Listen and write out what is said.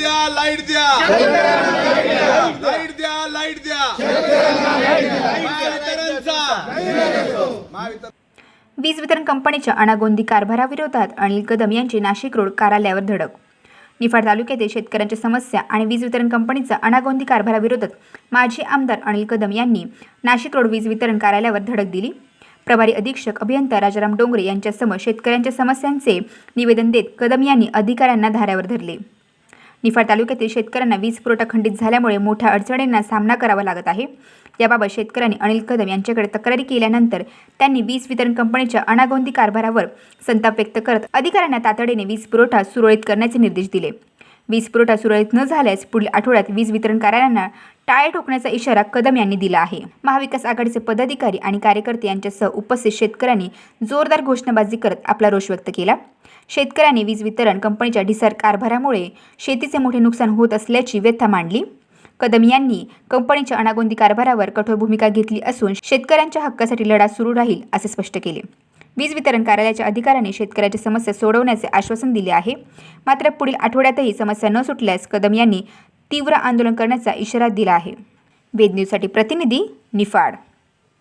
द्या लाइट द्या. लाइट द्या लाइट द्या. वीज वितरण कंपनीच्या अनागोंदी कारभाराविरोधात अनिल कदम यांची नाशिक रोड कार्यालयावर धडक. निफाड तालुक्यातील शेतकऱ्यांच्या समस्या आणि वीज वितरण कंपनीचा अनागोंदी कारभाराविरोधात माजी आमदार अनिल कदम यांनी नाशिक रोड वीज वितरण कार्यालयावर धडक दिली. प्रभारी अधीक्षक अभियंता राजाराम डोंगरे यांच्यासमोर शेतकऱ्यांच्या समस्यांचे निवेदन देत कदम यांनी अधिकाऱ्यांना धाऱ्यावर धरले. निफाड तालुक्यातील शेतकऱ्यांना वीज पुरवठा खंडित झाल्यामुळे मोठ्या अडचणींना सामना करावा लागत आहे. याबाबत शेतकऱ्यांनी अनिल कदम यांच्याकडे तक्रारी केल्यानंतर त्यांनी वीज वितरण कंपनीच्या अनागोंदी कारभारावर संताप व्यक्त करत अधिकाऱ्यांना तातडीने वीज पुरवठा सुरळीत करण्याचे निर्देश दिले. वीज पुरवठा सुरळीत न झाल्यास पुढील आठवड्यात वीज वितरण कार्यालयांना टाळे ठोकण्याचा इशारा कदम यांनी दिला आहे. महाविकास आघाडीचे पदाधिकारी आणि कार्यकर्ते यांच्यासह उपस्थित शेतकऱ्यांनी जोरदार घोषणाबाजी करत आपला रोष व्यक्त केला. शेतकऱ्यांनी वीज वितरण कंपनीच्या ढिसार कारभारामुळे शेतीचे मोठे नुकसान होत असल्याची व्यथा मांडली. कदम यांनी कंपनीच्या अनागोंदी कारभारावर कठोर भूमिका घेतली असून शेतकऱ्यांच्या हक्कासाठी लढा सुरू राहील असे स्पष्ट केले. वीज वितरण कार्यालयाच्या अधिकाऱ्यांनी शेतकऱ्याच्या समस्या सोडवण्याचे आश्वासन दिले आहे. मात्र पुढील आठवड्यातही समस्या न सुटल्यास कदम यांनी तीव्र आंदोलन करण्याचा इशारा दिला आहे. वेद न्यूजसाठी प्रतिनिधी निफाड